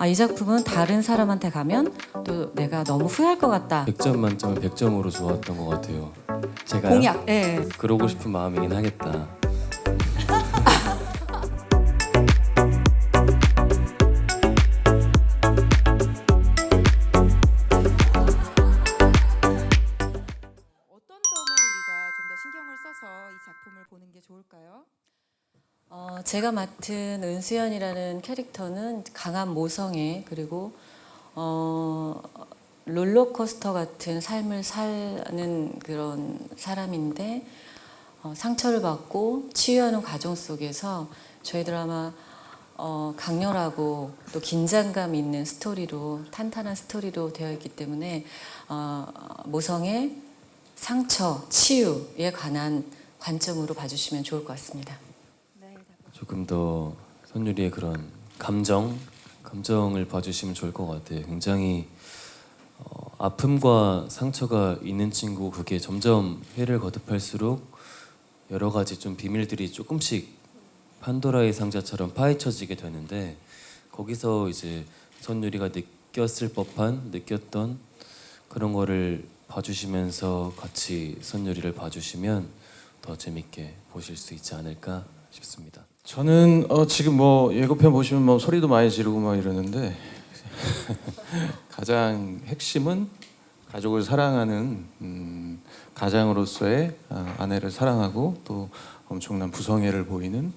아, 이 작품은 다른 사람한테 가면 또 내가 너무 후회할 것 같다. 100점 만점에 100점으로 좋았던 것 같아요. 제가 공약. 예. 그러고 싶은 마음이긴 하겠다. 제가 맡은 은수연이라는 캐릭터는 강한 모성애 그리고 어, 롤러코스터 같은 삶을 사는 그런 사람인데 어, 상처를 받고 치유하는 과정 속에서 저희 드라마 어, 강렬하고 또 긴장감 있는 스토리로 탄탄한 스토리로 되어 있기 때문에 어, 모성애, 상처, 치유에 관한 관점으로 봐주시면 좋을 것 같습니다. 네. 조금 더 선율이의 그런 감정, 감정을 봐주시면 좋을 것 같아요. 굉장히 어, 아픔과 상처가 있는 친구 그게 점점 회를 거듭할수록 여러 가지 좀 비밀들이 조금씩 판도라의 상자처럼 파헤쳐지게 되는데 거기서 이제 선율이가 느꼈을 법한 느꼈던 그런 거를 봐주시면서 같이 선율이를 봐주시면 더 재밌게 보실 수 있지 않을까 싶습니다. 저는 어, 지금 뭐 예고편 보시면 뭐 소리도 많이 지르고 막 이러는데 가장 핵심은 가족을 사랑하는 음, 가장으로서의 아, 아내를 사랑하고 또 엄청난 부성애를 보이는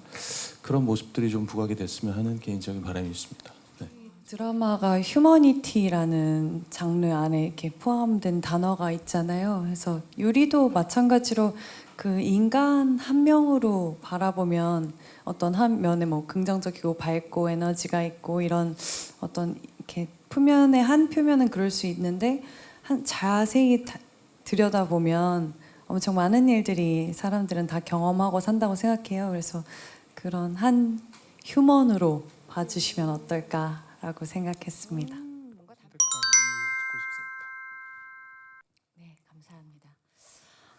그런 모습들이 좀 부각이 됐으면 하는 개인적인 바람이 있습니다. 네. 드라마가 휴머니티라는 장르 안에 이렇게 포함된 단어가 있잖아요. 그래서 유리도 마찬가지로 그 인간 한 명으로 바라보면 어떤 한 면에 뭐 긍정적이고 밝고 에너지가 있고 이런 어떤 이렇게 표면의 한 표면은 그럴 수 있는데 한 자세히 다- 들여다보면 엄청 많은 일들이 사람들은 다 경험하고 산다고 생각해요. 그래서 그런 한 휴먼으로 봐주시면 어떨까라고 생각했습니다.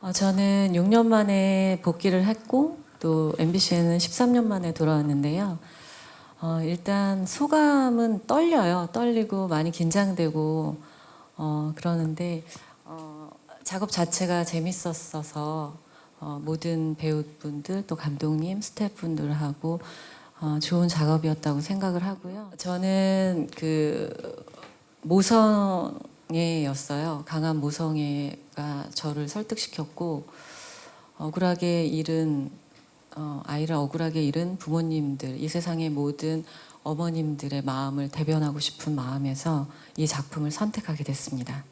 어, 저는 6년 만에 복귀를 했고 또 MBC에는 13년 만에 돌아왔는데요. 어, 일단 소감은 떨려요. 떨리고 많이 긴장되고 어, 그러는데 어, 작업 자체가 재밌었어서 어, 모든 배우분들 또 감독님, 스태프분들하고 어, 좋은 작업이었다고 생각을 하고요. 저는 그 모성 애였어요. 강한 모성애가 저를 설득시켰고 억울하게 잃은 어, 아이를 억울하게 잃은 부모님들 이 세상의 모든 어머님들의 마음을 대변하고 싶은 마음에서 이 작품을 선택하게 됐습니다.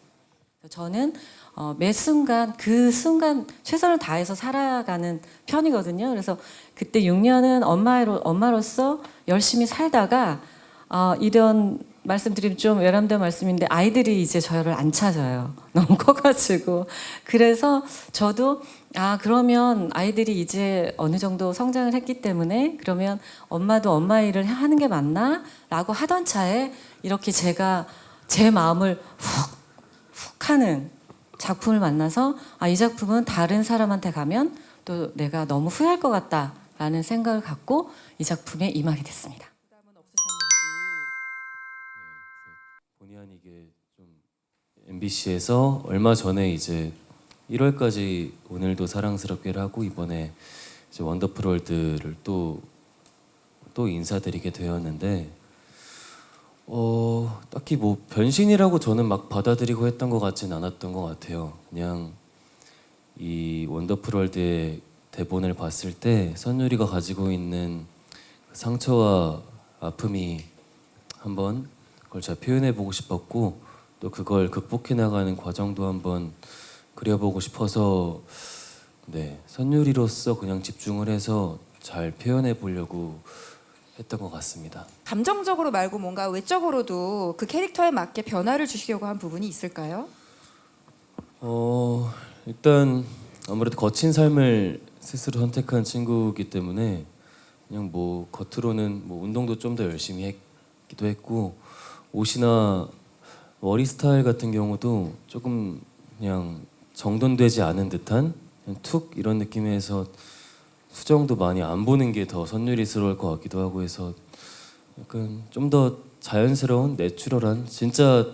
저는 어, 매 순간 그 순간 최선을 다해서 살아가는 편이거든요. 그래서 그때 6년은 엄마로 엄마로서 열심히 살다가 어, 이런 말씀드리면 좀 외람된 말씀인데 아이들이 이제 저를 안 찾아요. 너무 커가지고 그래서 저도 아 그러면 아이들이 이제 어느 정도 성장을 했기 때문에 그러면 엄마도 엄마 일을 하는 게 맞나라고 하던 차에 이렇게 제가 제 마음을 훅 훅 하는 작품을 만나서 아, 이 작품은 다른 사람한테 가면 또 내가 너무 후회할 것 같다라는 생각을 갖고 이 작품에 임하게 됐습니다. 본의 아니게 좀 MBC에서 얼마 전에 이제 1월까지 오늘도 사랑스럽게를 하고 이번에 이제 원더풀 월드를 또 또 인사드리게 되었는데 어 딱히 뭐 변신이라고 저는 막 받아들이고 했던 것 같진 않았던 것 같아요. 그냥 이 원더풀 월드의 대본을 봤을 때 선율이가 가지고 있는 그 상처와 아픔이 한번 그걸 잘 표현해 보고 싶었고 또 그걸 극복해 나가는 과정도 한번 그려보고 싶어서 네 선율이로서 그냥 집중을 해서 잘 표현해 보려고 했던 것 같습니다. 감정적으로 말고 뭔가 외적으로도 그 캐릭터에 맞게 변화를 주시려고 한 부분이 있을까요? 어 일단 아무래도 거친 삶을 스스로 선택한 친구이기 때문에 그냥 뭐 겉으로는 뭐 운동도 좀 더 열심히 했기도 했고 옷이나 머리 스타일 같은 경우도 조금 그냥 정돈되지 않은 듯한 툭 이런 느낌에서 수정도 많이 안 보는 게 더 선율이스러울 것 같기도 하고 해서 약간 좀 더 자연스러운 내추럴한 진짜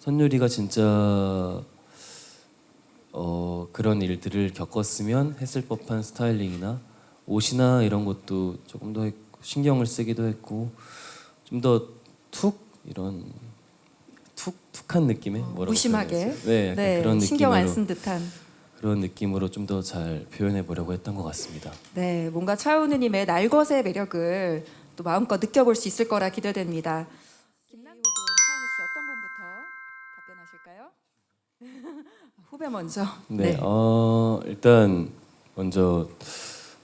선율이가 진짜 어 그런 일들을 겪었으면 했을 법한 스타일링이나 옷이나 이런 것도 조금 더 신경을 쓰기도 했고 좀 더 툭 이런 툭툭한 느낌의 뭐라고 무심하게. 표현해야지? 네, 약간 네, 그런 신경 안 느낌으로 쓴 듯한. 그런 느낌으로 좀 더 잘 표현해 보려고 했던 것 같습니다. 네, 뭔가 차은우님의 날것의 매력을 또 마음껏 느껴볼 수 있을 거라 기대됩니다. 김남 혹은 차은우 씨 어떤 분부터 답변하실까요? 후배 먼저. 네, 어 일단 먼저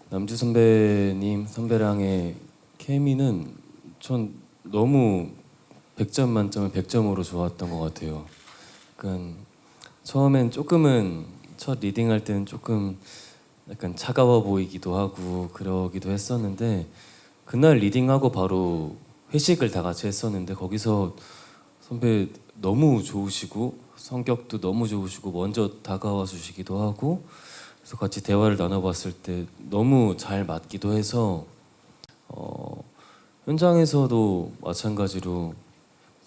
남주 선배님 선배랑의 케미는 전 너무 100점 만점에 100점으로 좋았던 것 같아요. 약간 처음엔 조금은 첫 리딩 할 때는 조금 약간 차가워 보이기도 하고 그러기도 했었는데 그날 리딩하고 바로 회식을 다 같이 했었는데 거기서 선배 너무 좋으시고 성격도 너무 좋으시고 먼저 다가와 주시기도 하고 그래서 같이 대화를 나눠봤을 때 너무 잘 맞기도 해서 어, 현장에서도 마찬가지로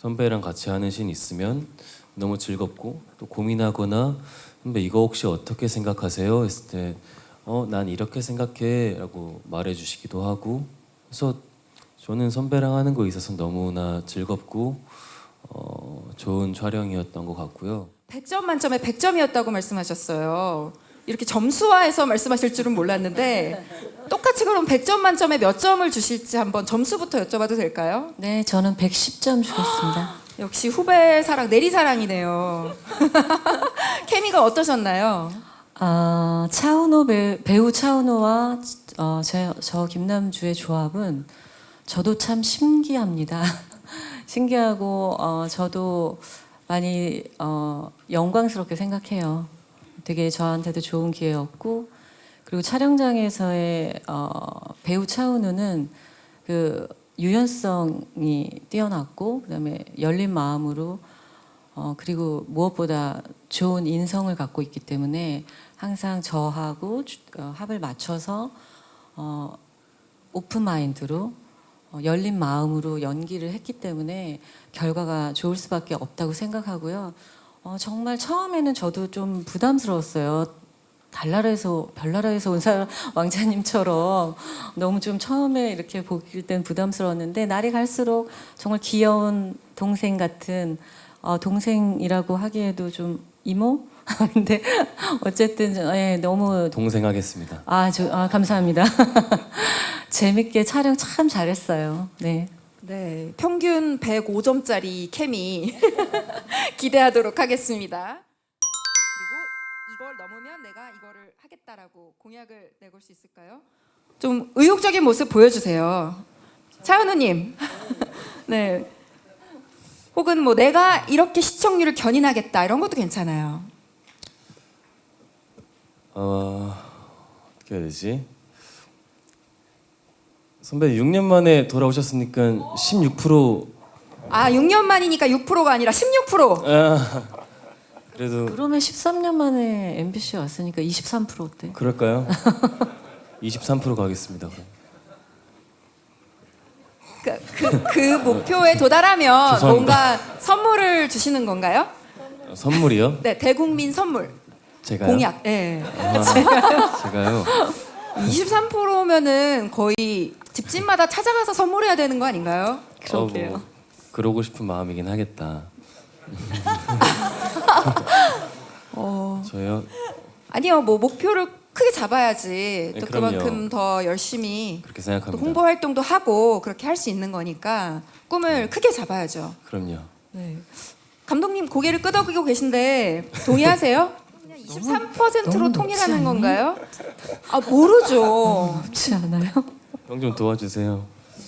선배랑 같이 하는 신 있으면 너무 즐겁고 또 고민하거나 선배 이거 혹시 어떻게 생각하세요? 했을 때 어, 난 이렇게 생각해 라고 말해주시기도 하고 그래서 저는 선배랑 하는 거에 있어서 너무나 즐겁고 어, 좋은 촬영이었던 것 같고요. 100점 만점에 100점이었다고 말씀하셨어요. 이렇게 점수화해서 말씀하실 줄은 몰랐는데 똑같이 그럼 100점 만점에 몇 점을 주실지 한번 점수부터 여쭤봐도 될까요? 네, 저는 110점 주겠습니다. 역시 후배 사랑 내리 사랑이네요. 케미가 어떠셨나요? 아, 차은호 배, 배우 차은호와 어, 제, 저 김남주의 조합은 저도 참 신기합니다. 신기하고 어, 저도 많이 어, 영광스럽게 생각해요. 되게 저한테도 좋은 기회였고 그리고 촬영장에서의 어, 배우 차은우는 그 유연성이 뛰어났고 그다음에 열린 마음으로 어, 그리고 무엇보다 좋은 인성을 갖고 있기 때문에 항상 저하고 주- 어, 합을 맞춰서 어, 오픈 마인드로 어, 열린 마음으로 연기를 했기 때문에 결과가 좋을 수밖에 없다고 생각하고요. 어, 정말 처음에는 저도 좀 부담스러웠어요. 달나라에서 별나라에서 온 사람 왕자님처럼 너무 좀 처음에 이렇게 보길 땐 부담스러웠는데 날이 갈수록 정말 귀여운 동생 같은 어, 동생이라고 하기에도 좀 이모 근데 어쨌든 예, 너무 동생 하겠습니다. 아, 저, 아 감사합니다. 재밌게 촬영 참 잘했어요. 네. 네, 평균 105점짜리 케미 기대하도록 하겠습니다. 그리고 이걸 넘으면 내가 이거를 하겠다라고 공약을 내걸 수 있을까요? 좀 의욕적인 모습 보여주세요. 차은우님. 네. 혹은 뭐 내가 이렇게 시청률을 견인하겠다 이런 것도 괜찮아요. 어, 어떻게 해야 되지? 선배 6년 만에 돌아오셨으니까 16% 아, 6년 만이니까 6%가 아니라 16%. 아, 그래도 그러면 13년 만에 MBC 왔으니까 23% 어때? 그럴까요? 23% 가겠습니다. 그럼. 그, 그, 그 목표에 도달하면 죄송합니다. 뭔가 선물을 주시는 건가요? 어, 선물이요? 네, 대국민 선물 제가요? 공약. 네. 아, 제가요. 23%면은 거의 집집마다 찾아가서 선물해야 되는 거 아닌가요? 그러게요. 어, 뭐, 그러고 싶은 마음이긴 하겠다. 어, 저요? 아니요, 뭐 목표를 크게 잡아야지 네, 또 그럼요. 그만큼 더 열심히 그렇게 또 생각합니다. 홍보 활동도 하고 그렇게 할 수 있는 거니까 꿈을 크게 잡아야죠. 그럼요. 네. 감독님 고개를 끄덕이고 계신데 동의하세요? 23%로 너무 높지 통일하는 않니? 건가요? 아 모르죠. 그렇지 않아요? 형 좀 도와주세요.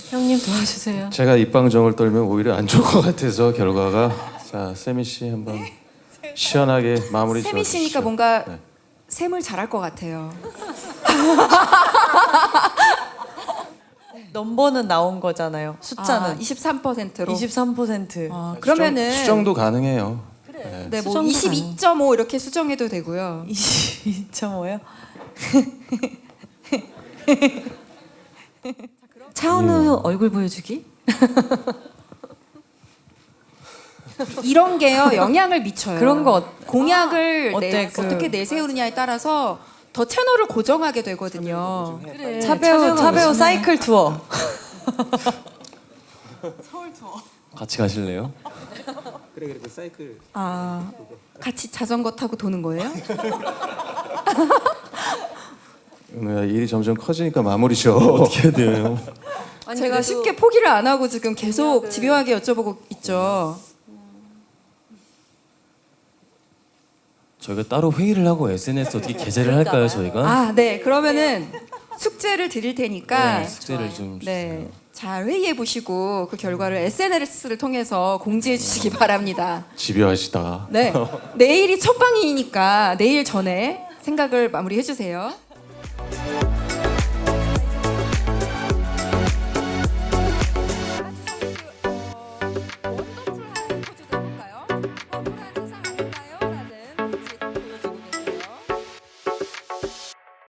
형님 도와주세요. 제가 입방정을 떨면 오히려 안 좋을 것 같아서 결과가 자 세미 씨 한번 시원하게 마무리 세미 지어주시죠. 씨니까 뭔가 네. 샘을 잘할 것 같아요. 넘버는 나온 거잖아요. 숫자는 아, 23%로. 23%. 아, 수정- 그러면은 수정도 가능해요. 네. 네, 뭐 수정도 22.5 이렇게 수정해도 되고요. 22.5요? 차은우 예. 얼굴 보여주기? 이런 게요 영향을 미쳐요. 그런 거 어- 공약을 어때, 내, 그- 어떻게 내세우느냐에 따라서 더 채널을 고정하게 되거든요. 차배우 차배우 사이클 투어. 같이 가실래요? 아 같이 자전거 타고 도는 거예요? 은호야 일이 점점 커지니까 마무리 줘. 어떻게 해야 돼요? 아니, 제가 그래도 쉽게 포기를 안 하고 지금 계속 집요하게 여쭤보고 있죠. 저희가 따로 회의를 하고 SNS 어떻게 게재를 할까요 저희가? 아, 네. 그러면은 숙제를 드릴 테니까 네, 숙제를 좀 주세요. 네. 잘 회의해 보시고 그 결과를 SNS를 통해서 공지해 주시기 바랍니다. 집요하시다. 네. 내일이 첫 방이니까 내일 전에 생각을 마무리해 주세요.